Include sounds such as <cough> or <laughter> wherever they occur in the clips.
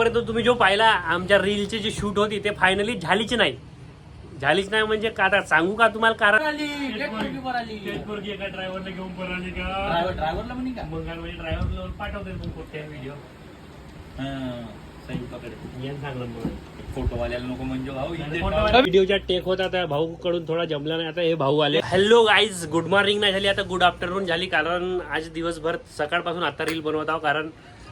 परंतु तुम्ही जो पाहिला आमच्या रीलची जी शूट होती ते फायनली झालीच नाही. झालीच नाही म्हणजे का आता सांगू का तुम्हाला कारण? एका ड्रायव्हरला घेऊन पळाली का? ड्रायव्हरला म्हणे का? मग म्हणजे ड्रायव्हर पाठवते मग कुठे व्हिडिओ सांगलं मग. फोटोवाल्याला नको म्हणजे भाऊ इथे व्हिडिओच्या टेक होता त्या भाऊ कडून थोडा जमला नाही आता हे भाऊ आले. हॅलो गाईज गुड मॉर्निंग नाही झाली आता गुड आफ्टरनून झाली कारण आज दिवसभर सकाळपासून आता रील बनवत आहो कारण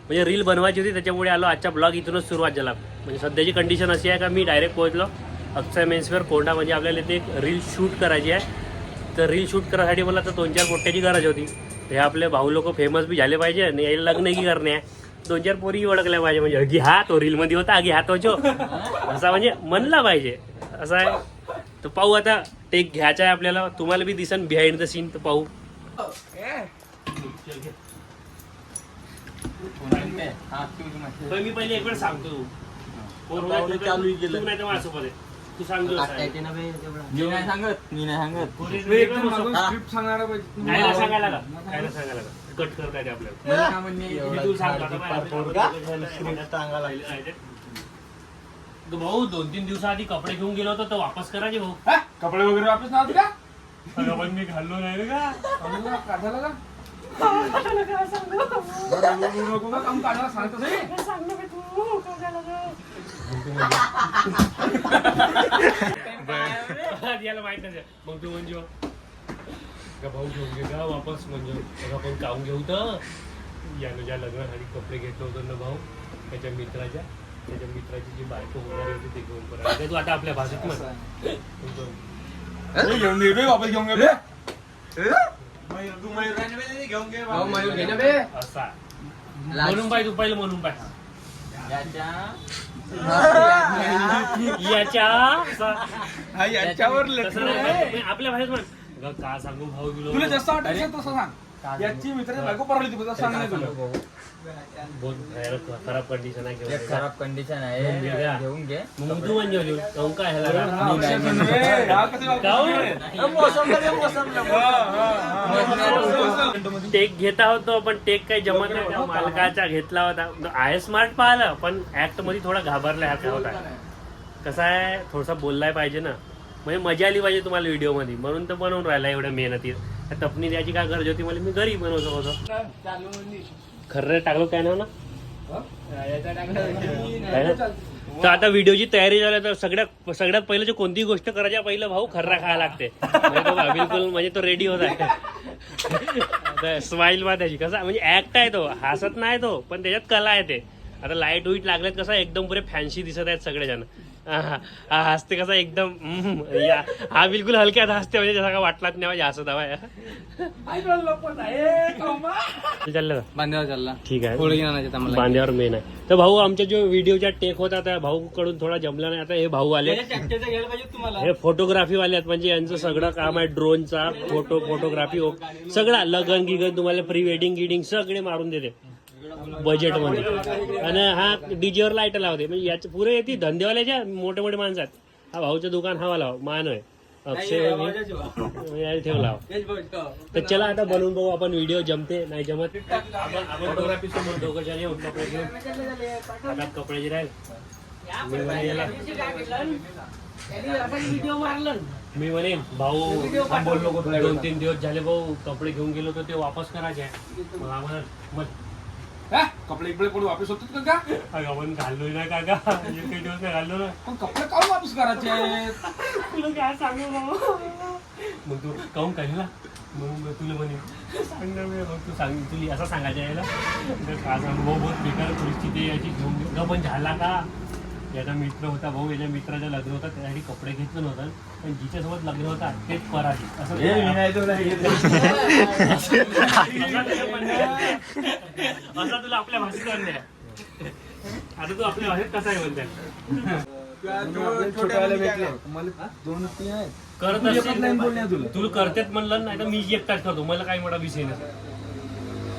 म्हणजे रील बनवायची होती त्याच्यामुळे आलो. आजच्या ब्लॉग इथूनच सुरुवात झाला. म्हणजे सध्याची कंडिशन अशी आहे का मी डायरेक्ट पोहोचलो. अक्षय मेन्सवर कोंडा म्हणजे आपल्याला इथे एक रील शूट करायची आहे. तर रील शूट करायसाठी मला तर दोन चार पोट्याची गरज होती. हे आपले भाऊ लोक फेमस बी झाले पाहिजे आणि याला लग्न की करणे आहे. दोन चार पोरी ओळखल्या पाहिजे. म्हणजे अगी हा तो रीलमध्ये होता अगी हा तो जो. असा म्हणजे म्हणला पाहिजे. असं आहे. तर पाहू आता टेक घ्यायचा आहे आपल्याला. तुम्हाला बी दिसन बिहाइंड द सीन तर पाहू. पण मी पहिले एक वेळ सांगतो. पाहुणे चालू केलं. तू नाही तर माझ्यासोबत आहे. तू सांगतो मी नाही सांगत मी नाही सांगत. काय नाही सांगायला का काय नाही सांगायला का कट करता येते आपल्याला. मी तू सांग आता बाय. तो भाऊ दोन तीन दिवसाआधी कपडे घेऊन गेलो होतो तर वापस करायचे भाऊ. कपडे वगैरे वापस नव्हते का? अगं पण मी घाललो नाही रे का आम्हाला काढायला का बरं, बोलू नको का, काम काढायला सांगतो. याला माहीत नाही मग तू म्हणजे का भाऊ घेऊन घे का वापस म्हणजे मग आपण काऊन घेऊ तर यानं ज्या लग्नासाठी कपडे घेतलं होतं ना भाऊ त्याच्या मित्राच्या त्याच्या मित्राची जी बायको होणारी होती ते घेऊन परत तू आता आपल्या भाषेत म्हण घेऊन घे बे, वापस घेऊन घे बे. असा म्हणून तू पहिलं म्हणून पाहिजे याच्या असा. हा, याच्यावर तसं लटकून नाही आहे. पाहिजे. आपल्या भाषेत म्हण का सांगू भाऊ बिलो तुला जास्त वाटत तसं सांग याची मित्राची बायको परवली तुला सांग नाही तुला बहुत खराब- खराब कंडिशन आहे घेऊन घे. खराब कंडिशन घेऊन घे का? आहे घेऊन घे. मग तू म्हणजे घेऊन काहून काय ह्याला राग? अक्षय सुंदरे, कधी वापस काहून? घेऊन ये. टेक घेता होतो पण टेक काही जमत नाही. त्या मालकाचा घेतला होता. आहे स्मार्ट पाहिलं पण ऍक्टमध्ये थोडा घाबरल्यासारखा होता कसं आहे? थोडासा बोललाय पाहिजे ना. म्हणजे मजा आली पाहिजे तुम्हाला व्हिडिओमध्ये. म्हणून तर बनवून राहिला एवढ्या मेहनतीत. टपणी द्यायची काय गरज होती? मला मी घरी बनवतो होतो. खर्र टाकलो काय ना? तर आता व्हिडिओची तयारी झाली तर सगळ्यात सगळ्यात पहिलं जे कोणतीही गोष्ट करायच्या पहिलं भाऊ खर्रा खायला लागते. बिलकुल म्हणजे तो रेडी होत आहे. स्माईल मा त्याची. कसा म्हणजे ऍक्ट आहे तो. हसत नाही तो पण त्याच्यात कला आहे ते. आता लाइट उईट लागलेत कसा एकदम पुरे फॅन्सी दिसत आहेत सगळेजण. हा, हा हसते कसा एकदम या. हा बिलकुल हलक्यात हसते म्हणजे जसा का वाटलाच नाही म्हणजे ए, कौमा. चाललं का? बांध्यावर चालला. ठीक आहे. बांध्यावर मेन आहे. तर भाऊ आमच्या जो व्हिडिओचा टेक होता त्या भाऊ कडून थोडा जमला नाही आता हे भाऊ आले. हे फोटोग्राफी वाले आहेत म्हणजे यांचं सगळं काम आहे ड्रोनचा फोटो फोटोग्राफी सगळा लगन गिगन तुम्हाला प्री वेडिंग गिडिंग सगळे मारून देते. बजेटमध्ये. आणि हा डीजेवर लाइट लावते. म्हणजे याचे पुरे येते धंदेवाल्याच्या मोठे मोठे माणसं आहेत. हा भाऊचं दुकान हवा लाव मान आहे अक्षय ठेवला तर चला आता बनवून बघू आपण व्हिडिओ जमते नाही जमत. आपण फोटोग्राफी समोर दोघं जण येऊन कपडे घेऊन. हातात कपडे जे राहील मी म्हणेन भाऊ दोन तीन दिवस झाले भाऊ कपडे घेऊन गेलो तर ते वापस करायचे. मग आम्हाला हा, कपडे इकडे कोणी वापस होतात का? का अगं आपण घाललोय ना काका. एक काही दिवस नाही घाललो ना. पण कपडे काढून वापस करायचे आहेत? तुला काय सांगू मग तू काहून काढला मग तुला म्हणे सांग ना बे. मग तू सांग तुला असं सांगायचं यायला तर का सांगू भाऊ बहुत बेकार परिस्थिती आहे याची घेऊन पण झाला का? याचा मित्र होता भाऊ याच्या मित्राचं लग्न होतं त्यासाठी कपडे घेतलं नव्हतं पण जिच्यासोबत लग्न होता तेच पराठी असं असं तुला आपल्या भाषेत म्हणणे आता तू आपल्या भाषेत कसा आहे म्हणते छोट्यावाले भेटले. मला दोन तीन आहेत. करत तू एकच असशील line बोलणे आहे तुला. करतेत म्हणलं नाही तर मी एकटाच करतो. मला काही मोठा विषय नाही.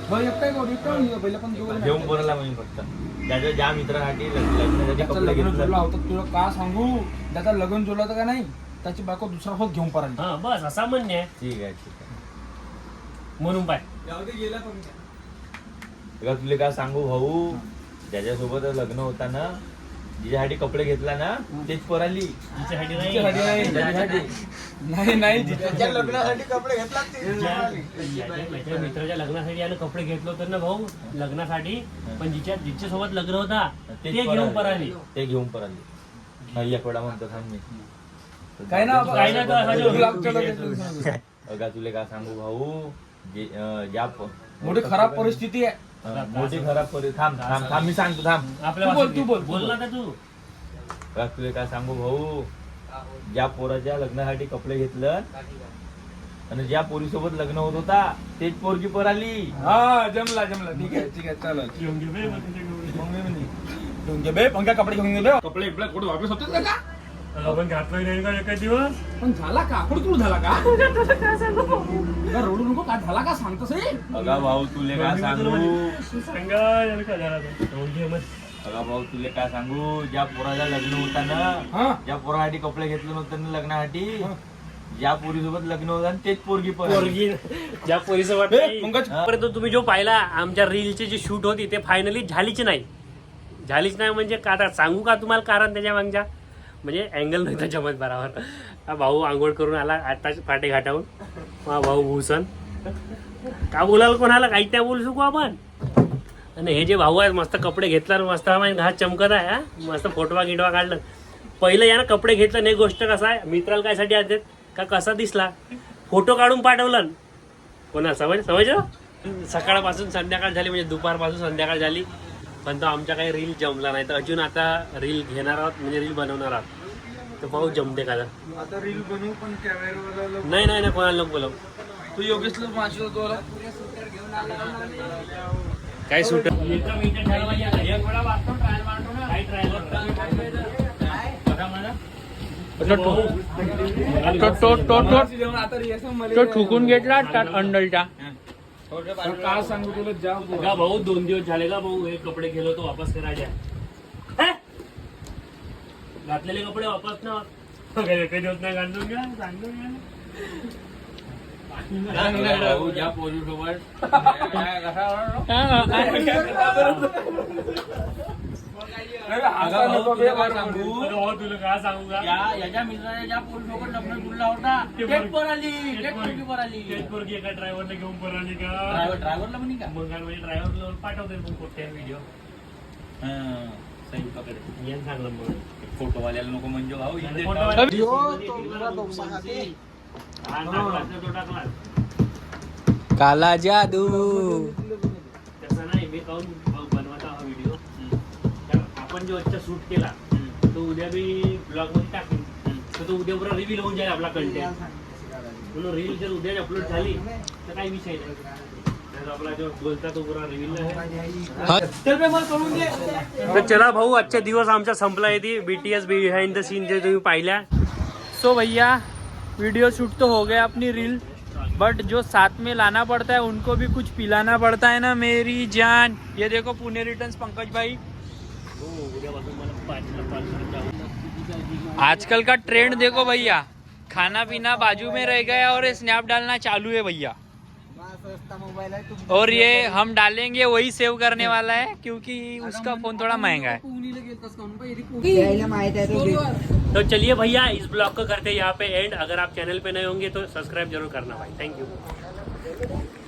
करू एकटा पहिला पण घेऊन पोराला म्हणजे फक्त? त्याच्या ज्या मित्रासाठी कपडे लग्न घेतले जोडला होता. तुला का सांगू? त्याचा लग्न जोडला होता का नाही? त्याची बायको दुसरा होत घेऊन पराली हा बस असा म्हणणे. आहे ठीक आहे ठीक आहे. म्हणून पाय. तुला काय सांगू भाऊ? ज्याच्यासोबत लग्न होताना जिच्यासाठी कपडे घेतला ना तेच पोराली तिच्यासाठी नाही. नाही. लग्नासाठी कपडे घेतला मित्राच्या लग्नासाठी यानं कपडे घेतले होते ना भाऊ लग्नासाठी. पण जिच्या जिच्या सोबत लग्न होता ते घेऊन पराली ते घेऊन पराली एक वेळा म्हणतो थांब मी. काय ना काय ना तुले का सांगू भाऊ ज्या मोठी खराब परिस्थिती आहे. मोठी खराब परि थांब थांब थांब मी सांगतो थांब. आपल्या तू बोल, तू बोल, बोल. ना तू. तुले काय सांगू भाऊ? ज्या पोराच्या लग्नासाठी कपडे घेतलं आणि ज्या पोरीसोबत लग्न होत होता तेच पोरगी पराली हा जमला जमला. ठीक आहे ठीक आहे चालेल. मग मी म्हणे, घेऊन घे बे पंखा कपडे घेऊन घे बे. कपडे बिपडे कुठे वापस होते का? आपण घातलं नाही का एका दिवस? पण झाला का? कुठं झाला का? <laughs> तुला रडू नको का? झाला का सांगतोस रे अगा भाऊ तुले काय सांगू? सांगा याला काय झालं घे मग. अगा भाऊ तुले काय सांगू? ज्या पोराला लग्न होता ना ज्या पोरासाठी कपडे घेतले नव्हतं ना लग्नासाठी. ज्या पोरीसोबत लग्न होतं ना तेच पोरगी पोरगी. ज्या पोरीचं बे, वाटत पंकज परंतु तुम्ही जो पाहिला आमच्या रीलची जी शूट होती ते फायनली झालीच नाही. झालीच नाही म्हणजे का आता सांगू का तुम्हाला कारण त्याच्या मागच्या? म्हणजे अँगल नव्हता जमत बराबर. हा भाऊ आंघोळ करून आला आताच फाटे घाटावून हा भाऊ भूषण. का बोलाल कोणाला? काही त्या बोलू शकू आपण. आणि हे जे भाऊ आहेत मस्त कपडे घेतला आणि मस्त हा चमकत आहे हा. मस्त फोटवा गिटवा काढलं. पहिलं यानं कपडे घेतलं नाही गोष्ट कसं आहे? मित्राला कायसाठी आणतात? का कसा दिसला? फोटो काढून पाठवलं. कोणा समज समज सकाळपासून संध्याकाळ झाली म्हणजे दुपारपासून संध्याकाळ झाली. पण तो आमच्या काही रील जमला नाही. तर अजून आता रील घेणार आहोत म्हणजे रील बनवणार आहोत. तर पाहू जमते का. आता? रील बनवू पण कॅमेरा नाही नाही नाही कोणाला नको बोलव. तू योगेशला माशी होतो काय सुट तो ठुकून घेतला अंडलचा काय सांगू तुला? जा का भाऊ दोन दिवस झाले का भाऊ हे कपडे गेलो तो वापस करायचे हे? घातलेले कपडे वापस ना. काही दिवस नाही घालून घ्या सांगून घ्या. भाऊ ज्या पोरीसोबत. हसा नको बे, वर सांगू? अरे भाऊ तुला काय सांगू का? याच्या मित्राच्या ज्या पोरीसोबत लग्न जुळला होता ते तेच पोरगी एका ड्रायव्हरला घेऊन का? ड्रायव्हर ड्रायव्हरला म्हणे का? मग काय म्हणजे ड्रायव्हरला पाठवते मग कोणत्या व्हिडिओ हं, संयुक्ताकडे यान सांगलं मग. फोटोवाल्याला नको म्हणजे भाऊ हा, टाकला, तो टाकला. काला जादू. तसं नाही मी काहून आपण जो आजचा शूट केला तो उद्या मी ब्लॉगमध्ये टाकेन तर तो उद्या पुरा रिव्हील होऊन जाईल आपला कंटेंट म्हणून रील जर उद्या अपलोड झाली तर काही विषय नाही. तर आपला जो बोलता तो पुरा रिव्हील तर चला भाऊ आजचा दिवस आमचा संपला येते बीटीएस बिहाइंड द सीन जे तुम्ही पाहिल्या. सो भैया वीडियो शूट तो हो गया अपनी रील बट जो साथ में लाना पड़ता है उनको भी कुछ पिलाना पड़ता है ना मेरी जान. ये देखो पुणे रिटर्न्स पंकज भाई. आजकल का ट्रेंड देखो भैया। खाना पीना बाजू में रह गया और स्नैप डालना चालू है भैया। और ये हम डालेंगे वही सेव करने वाला है, क्योंकि उसका फ़ोन थोड़ा महँगा है। तो चलिए भैया, इस ब्लॉग को करते यहाँ पे एंड अगर आप चैनल पे नए होंगे तो सब्सक्राइब ज़रूर करना भाई। Thank you